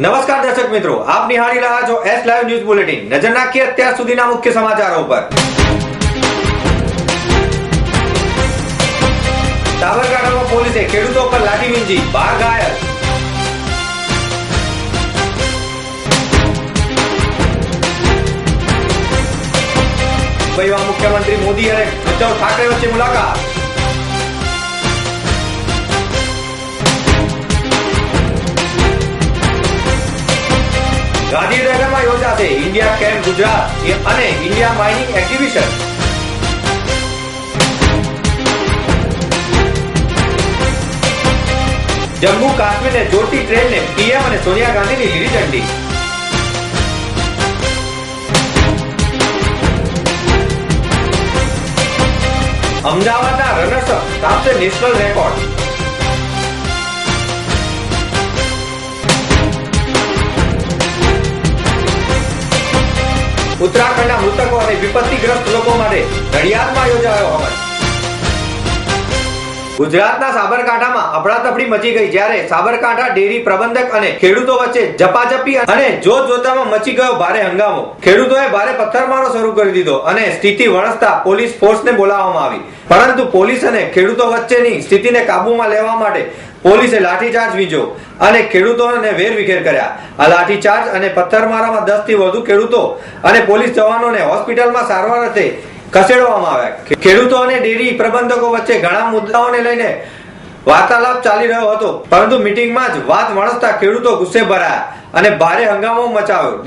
નમસ્કાર દર્શક મિત્રો, આપ નિહાળી રહ્યા છો એસ લાઈવ ન્યૂઝ બુલેટિન નજર નાખીએ અત્યાર સુધીના મુખ્ય સમાચારો પર સાબરકાંઠામાં પોલીસે ખેડૂતો પર લાઠી વીંજી, બાર ઘાયલ. મુખ્યમંત્રી મોદી અને ઉદ્ધવ ઠાકરે વચ્ચે મુલાકાત. યોજાશે ઇન્ડિયા કેમ્પ ગુજરાત અને ઇન્ડિયા માઇનિંગ એક્ઝિબિશન જમ્મુ કાશ્મીરને જોડતી ટ્રેનને પીએમ અને સોનિયા ગાંધીની લીલી ઝંડી. અમદાવાદના રનર્સ અપ કાપશે નેશનલ રેકોર્ડ ઉત્તરાખંડના મૃતકો અને વિપત્તિગ્રસ્ત લોકો માટે નડિયાદમાં યોજાયો હવન ગુજરાતના સાબરકાંઠામાં અફડાતફડી મચી ગઈ જ્યારે સાબરકાંઠા ડેરી પ્રબંધક અને ખેડૂતો વચ્ચે ઝપાઝપી અને જોત જોતામાં મચી ગયો ભારે હંગામો. ખેડૂતોએ ભારે પથ્થરમારો શરૂ કરી દીધો અને સ્થિતિ વણસતા પોલીસ ફોર્સને બોલાવવામાં આવી. પરંતુ પોલીસ અને ખેડૂતો વચ્ચેની સ્થિતિને કાબૂમાં લેવા માટે પોલીસે લાઠીચાર્જ વીજો અને ખેડૂતોને વેરવિખેર કર્યા. આ લાઠીચાર્જ અને પથ્થરમારામાં દસથી વધુ ખેડૂતો અને પોલીસ જવાનોને હોસ્પિટલમાં સારવાર અર્થે ખસેડવામાં આવ્યા ખેડૂતો અને ડેરી પ્રબંધકો વચ્ચે ઘણા મુદ્દાઓને લઈને વાર્તાલાપ ચાલી રહ્યો હતો પરંતુ મીટિંગમાં જ વાત વણસતા ખેડૂતો ગુસ્સે ભરાયા અને ભારે હંગામો મચાવ્યો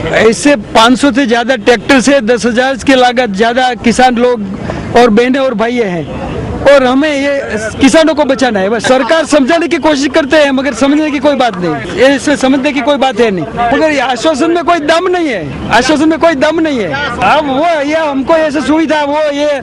ऐसे 500 से ज्यादा ट्रैक्टर से दस हजार की लागत ज्यादा किसान लोग और बहनें और भाई हैं और हमें ये किसानों को बचाना है। सरकार समझाने की कोशिश करते हैं, मगर समझने की कोई बात नहीं। ऐसे समझने की कोई बात है नहीं। मगर ये आश्वासन में कोई दम नहीं है। आश्वासन में कोई दम नहीं है। अब वो, ये हमको ऐसे सुविधा, वो ये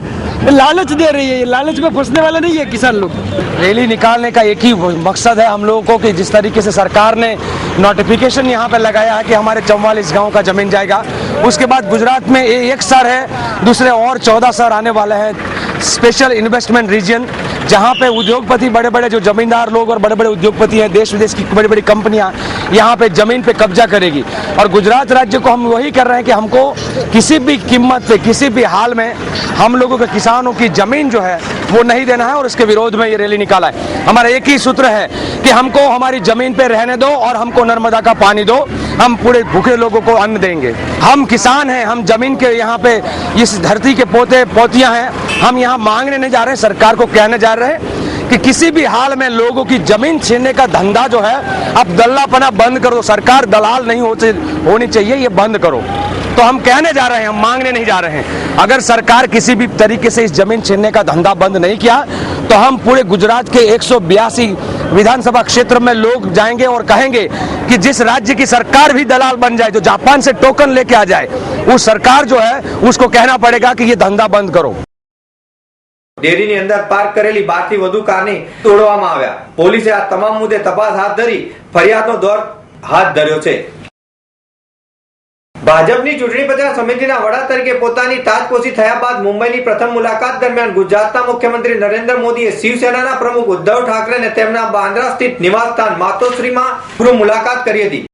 लालच दे रही है। लालच में फंसने वाला नहीं है किसान लोग। रैली निकालने का एक ही मकसद है हम लोगों को कि जिस तरीके से सरकार ने नोटिफिकेशन यहाँ पे लगाया है कि हमारे चौवालीस गाँव का ज़मीन जाएगा। उसके बाद गुजरात में एक सर है, दूसरे और चौदह सर आने वाले हैं। स्पेशल इन्वेस्टमेंट रीजन जहाँ पे उद्योगपति बड़े बड़े जो जमींदार लोग और बड़े बड़े उद्योगपति हैं देश विदेश की बड़ी बड़ी कंपनियाँ, यहाँ पे ज़मीन पे कब्जा करेगी। और गुजरात राज्य को हम वही कर रहे हैं कि हमको किसी भी कीमत पे, किसी भी हाल में हम लोगों के किसानों की ज़मीन जो है, वो नहीं देना है और इसके विरोध में ये रैली निकाला है। हमारा एक ही सूत्र है कि हमको हमारी ज़मीन पे रहने दो और हमको नर्मदा का पानी दो। हम पूरे भूखे लोगों को अन्न देंगे। हम किसान हैं, हम ज़मीन के यहाँ पे इस धरती के पोते, पोतियाँ हैं। हम यहाँ मांगने नहीं जा रहे हैं सरकार को कहने जा रहे हैं कि किसी भी हाल में लोगों की ज़मीन छीनने का धंधा जो है, अब दल्लापना बंद करो। सरकार दलाल नहीं होते, होनी चाहिए, ये बंद करो। तो हम कहने जा रहे हैं हम मांगने नहीं जा रहे हैं अगर सरकार किसी भी तरीके से इस जमीन छीनने का धंधा बंद नहीं किया तो हम पूरे गुजरात के एक विधानसभा क्षेत्र में लोग जाएंगे और कहेंगे कि जिस राज्य की सरकार भी दलाल बन जाए जो जापान से टोकन लेके आ जाए उस सरकार जो है उसको कहना पड़ेगा कि ये धंधा बंद करो ડેરીની અંદર પાર્ક કરેલી બાર થી વધુ કારની તોડવામાં આવ્યા પોલીસે આ તમામ મુદ્દે તપાસ હાથ ધરી ફરિયાદનો દોર હાથ ધર્યો છે ભાજપની ચૂંટણી પ્રચાર સમિતિના વડા તરીકે પોતાની તાજપોશી થયા બાદ મુંબઈની પ્રથમ મુલાકાત દરમિયાન ગુજરાતના મુખ્યમંત્રી નરેન્દ્ર મોદીએ શિવસેનાના પ્રમુખ ઉદ્ધવ ઠાકરેને તેમના બાંદ્રા સ્થિત નિવાસસ્થાન માતોશ્રીમાં પૂર્વ મુલાકાત કરી હતી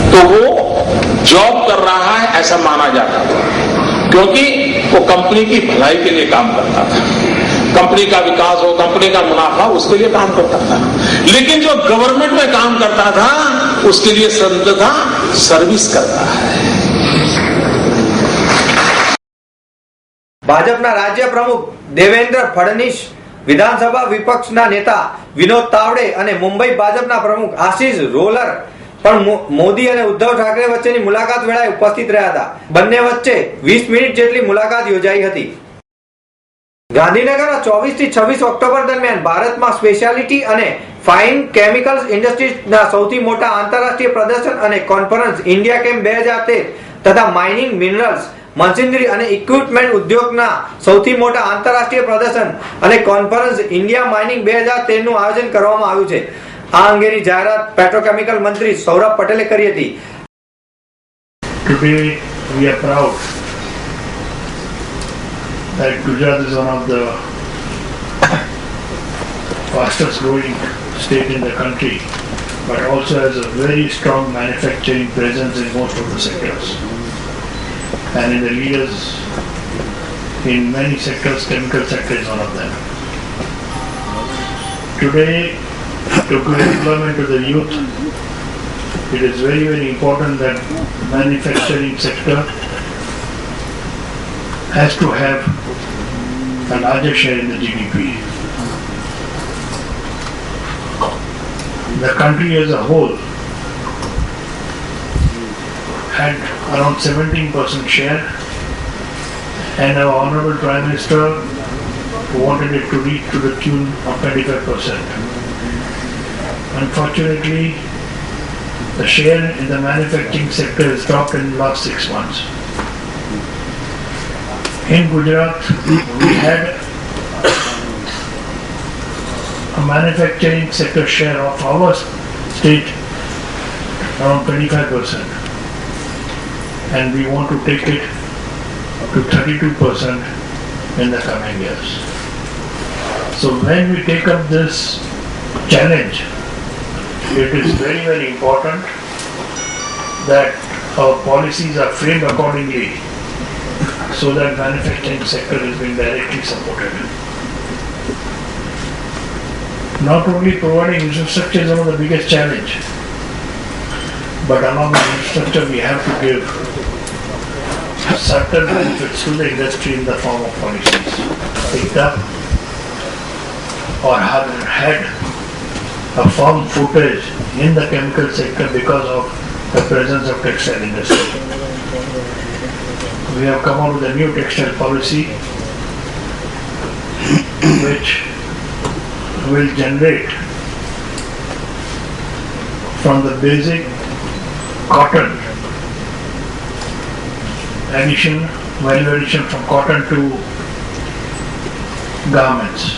तो वो जॉब कर रहा है ऐसा माना जाता था क्योंकि वो कंपनी की भलाई के लिए काम करता था कंपनी का विकास हो कंपनी का मुनाफा उसके लिए काम करता था लेकिन जो गवर्नमेंट में काम करता था उसके लिए संत था सर्विस करता है ભાજપના રાજ્ય પ્રમુખ દેવેન્દ્ર ફડણવીસ વિધાનસભા વિપક્ષના નેતા વિનોદ તાવડે અને મુંબઈ ભાજપના પ્રમુખ આશીષ રોલર પણ મો- મોદી અને ઉદ્ધવ ઠાકરે વચ્ચેની મુલાકાત વેળાએ ઉપસ્થિત રહ્યા હતા બંને વચ્ચે વીસ મિનિટ જેટલી મુલાકાત યોજાઈ હતી ગાંધીનગરમાં ચોવીસથી છવ્વીસ ઓક્ટોબર દરમિયાન ભારતમાં સ્પેશિયાલિટી અને ફાઇન કેમિકલ્સ ઇન્ડસ્ટ્રીઝના સૌથી મોટા આંતરરાષ્ટ્રીય પ્રદર્શન અને કોન્ફરન્સ ઇન્ડિયા કેમ્પ બે હજાર તેર તથા માઇનિંગ મિનરલ્સ, મશીનરી અને ઇક્વિપમેન્ટ ઉદ્યોગના સૌથી મોટા આંતરરાષ્ટ્રીય પ્રદર્શન અને કોન્ફરન્સ ઇન્ડિયા માઇનિંગ બે હજાર તેરનું આયોજન કરવામાં આવ્યું છે. આ અંગેની જાહેરાત પેટ્રોકેમિકલ મંત્રી સૌરભ પટેલે કરી હતી. That Gujarat is one of the fastest growing state in the country but also has a very strong manufacturing presence in most of the sectors. And in the leaders in many sectors, chemical sector is one of them. Today, to give employment to the youth, it is very, very important that manufacturing sector has to have a larger share in the GDP. The country as a whole had around 17% share and our Honorable Prime Minister wanted it to reach to the tune of 25%. Unfortunately, the share in the manufacturing sector has dropped in the last six months. In Gujarat, we had a manufacturing sector share of our state around 25%. And we want to take it up to 32% in the coming years. So when we take up this challenge, it is very, very important that our policies are framed accordingly so that manufacturing sector is being directly supported. Not only providing infrastructure is one of the biggest challenge, but along with infrastructure, we have to give certain benefits to the industry in the form of policies picked up or have had a firm footage in the chemical sector because of the presence of textile industry We have come out with a new textile policy which will generate from the basic cotton addition, value addition from cotton to garments.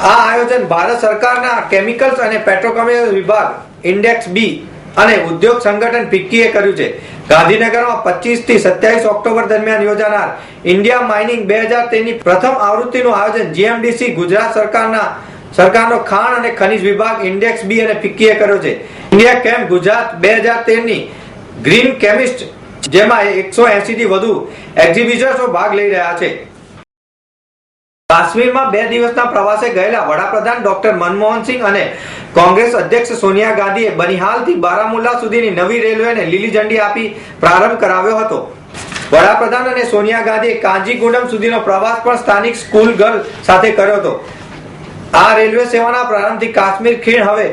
આ આયોજન ભારત સરકારના chemicals અને petrochemical વિભાગ index બી અને ઉદ્યોગ સંગઠન ફિક્કીએ કર્યું છે. ગાંધીનગરમાં પચીસથી સત્યાવીસ ઓક્ટોબર દરમિયાન યોજાનાર ઇન્ડિયા માઇનિંગ બે હજાર તેની પ્રથમ આવૃત્તિનું આયોજન જીએમડીસી ગુજરાત સરકારના સરકારનો ખાણ અને ખનિજ વિભાગ ઇન્ડેક્સ બી અને ફિક્કીએ કર્યો છે. ઇન્ડિયા કેમ્પ ગુજરાત બે હજાર તેરની ગ્રીન કેમિસ્ટ, જેમાં એકસો એસી થી વધુ એક્ઝિબિશન્સો ભાગ લઈ રહ્યા છે. કાશ્મીરમાં બે દિવસના પ્રવાસે ગયેલા વડાપ્રધાન ડોક્ટર મનમોહન સિંહ અને કોંગ્રેસ અધ્યક્ષ સોનિયા ગાંધીએ બનિહાલથી બારામુલ્લા સુધીની નવી રેલવેને લીલી ઝંડી આપી પ્રારંભ કરાવ્યો હતો. વડાપ્રધાન અને સોનિયા ગાંધીએ કાંજીગુંડમ સુધીનો પ્રવાસ પણ સ્થાનિક સ્કૂલ ગર્લ સાથે કર્યો હતો. આ રેલવે સેવાના પ્રારંભથી કાશ્મીર ખીણ હવે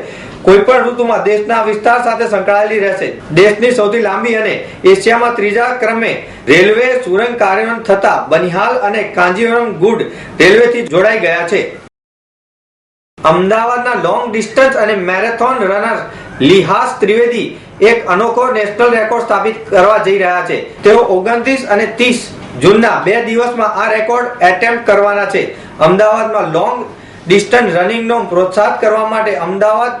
કોઈ પણ ઋતુમાં દેશના વિસ્તાર સાથે સંકળાયેલી રહેશે. દેશની સૌથી લાંબી અને એશિયામાં ત્રીજા ક્રમે રેલવે સુરંગ કાર્યરત થતા બનિહાલ અને કાંજીવરમ ગુડ રેલવેથી જોડાઈ ગયા છે. અમદાવાદના લોંગ ડિસ્ટન્સ અને મેરેથોન રનર લિહાસ ત્રિવેદી એક અનોખો નેશનલ રેકોર્ડ સ્થાપિત કરવા જઈ રહ્યા છે. તેઓ ઓગણત્રીસ અને ત્રીસ જૂનના બે દિવસમાં આ રેકોર્ડ એટેમ્પ્ટ કરવાના છે. અમદાવાદમાં લોંગ ડિસ્ટન્સ રનિંગનો પ્રોત્સાહિત કરવા માટે અમદાવાદ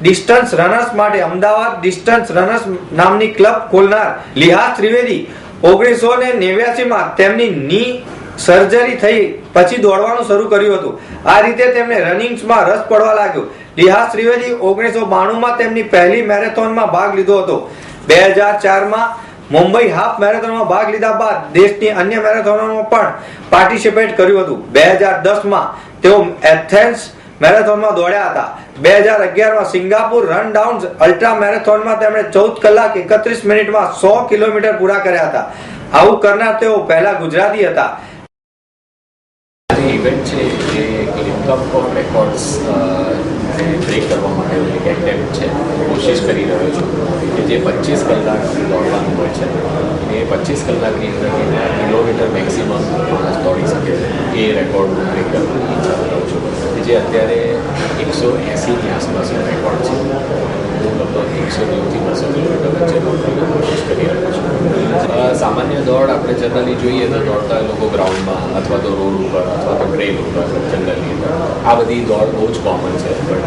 ડિસ્ટન્સ રનર્સ માટે અમદાવાદ ડિસ્ટન્સ રનર્સ નામની ક્લબ ખોલનાર લિહાસ ત્રિવેદી ઓગણીસો ને નેવ્યાસી તેમની ની સર્જરી થઈ પછી દોડવાનું શરૂ કર્યું હતું. આ રીતે તેમને રનિંગ્સમાં રસ પડવા લાગ્યો. લિહાસ ત્રિવેદી ઓગણીસો બાણુંમાં તેમની પહેલી મેરેથોનમાં ભાગ લીધો હતો. બે હજાર ચારમાં મુંબઈ હાફ મેરેથોનમાં ભાગ લીધા બાદ દેશની અન્ય મેરેથોનમાં પણ પાર્ટિસિપેટ કર્યું હતું. બે હજાર દસમાં તેઓ એથેન્સ મેરેથોનમાં દોડ્યા હતા. બે હજાર અગિયારમાં સિંગાપુર રન ડાઉન અલ્ટ્રા મેરેથોનમાં તેમણે ચૌદ કલાક એકત્રીસ મિનિટમાં સો કિલોમીટર પૂરા કર્યા હતા. આવું કરનાર તેઓ પહેલા ગુજરાતી હતા. ઇવેન્ટ છે જે ઓફ રેકોર્ડ્સ બ્રેક કરવા માટે એક એટેમ્પ છે, કોશિશ કરી રહ્યો છું કે જે પચીસ કલાક દોડવાનું હોય છે, એ પચીસ કલાકની અંદર કિલોમીટર મેક્સિમમ દોડી શકે. એ રેકોર્ડ બ્રેક કરવાની ઈચ્છા કરું છું. જે અત્યારે એકસો એંસીની આસપાસનો રેકોર્ડ છે હું લગભગ એકસો નેવુંથી બસો કિલોમીટર સામાન્ય દોડ આપણે જનરલી જોઈએ તો દોડતા લોકો ગ્રાઉન્ડમાં અથવા તો રોડ ઉપર અથવા તો ટ્રેન ઉપર જનરલી આ બધી દોડ બહુ જ કોમન છે બટ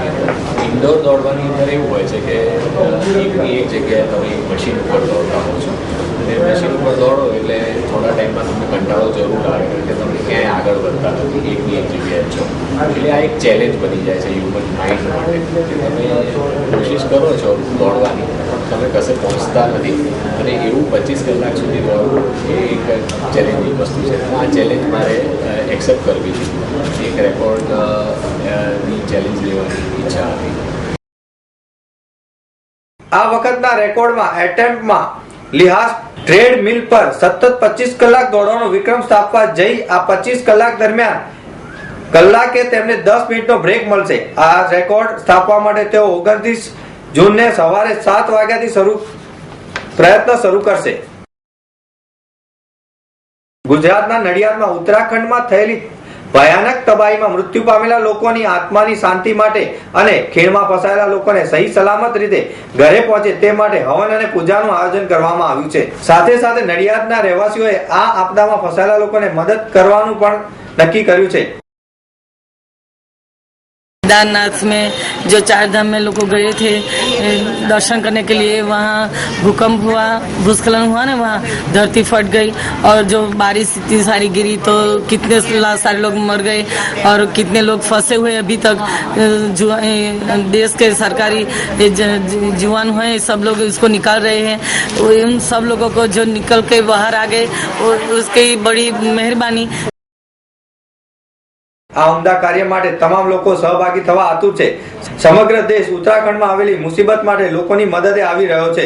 ઇન્ડોર દોડવાની અંદર એવું હોય છે કે એકની એક જગ્યાએ તમે મશીન ઉપર દોડતા હો છો અને મશીન ઉપર દોડો એટલે થોડા ટાઈમમાં તમને કંટાળો જરૂર આવે કે તમે ક્યાંય આગળ વધતા નથી એકની એક જગ્યાએ છો. એટલે આ એક ચેલેન્જ બની જાય છે હ્યુમન માઇન્ડ માટે. તમે કોશિશ કરો છો દોડવાની તમે કશે પહોંચતા નથી. અને એવું પચીસ કલાક સુધી દોડવું એ એક ચેલેન્જિંગ વસ્તુ છે. આ ચેલેન્જ મારે એક્સેપ્ટ કરવી હતી એક રેકોર્ડની ચેલેન્જ લેવાની ઈચ્છા હતી. આ વખતના રેકોર્ડમાં એટેમ્પમાં લિહાસ ટ્રેડ મિલ પર સતત 25 કલાક દોડવાનો વિક્રમ સ્થાપવા જઈ આ 25 કલાક દરમિયાન કલાકે તેમને 10 મિનિટનો બ્રેક મળશે. આ રેકોર્ડ સ્થાપવા માટે તેઓ 29 જૂનને સવારે 7 વાગ્યાથી શરૂ પ્રયત્ન શરૂ કરશે. ગુજરાતના નડિયાદમાં ઉત્તરાખંડમાં થયેલી ભયાનક તબાહીમાં મૃત્યુ પામેલા લોકોની આત્માની શાંતિ માટે અને ખીણમાં ફસાયેલા લોકોને સહી સલામત રીતે ઘરે પહોંચે તે માટે હવન અને પૂજાનું આયોજન કરવામાં આવ્યું છે. સાથે સાથે નડિયાદના રહેવાસીઓએ આ આપદામાં ફસાયેલા લોકોને મદદ કરવાનું પણ નક્કી કર્યું છે. केदारनाथ में, जो चार धाम में लोग गए थे दर्शन करने के लिए, वहाँ भूकंप हुआ, भूस्खलन हुआ ना वहाँ, धरती फट गई, और जो बारिश इतनी सारी गिरी तो कितने सारे लोग मर गए, और कितने लोग फंसे हुए अभी तक देश के सरकारी जुआन हुए, सब लोग इसको निकाल रहे हैं उन सब लोगों को जो निकल के बाहर आ गए उसकी बड़ी मेहरबानी। આ ઉમદા કાર્ય માટે તમામ લોકો સહભાગી થવા આતુર છે. સમગ્ર દેશ ઉત્તરાખંડમાં આવેલી મુસીબત માટે લોકોની મદદે આવી રહ્યો છે.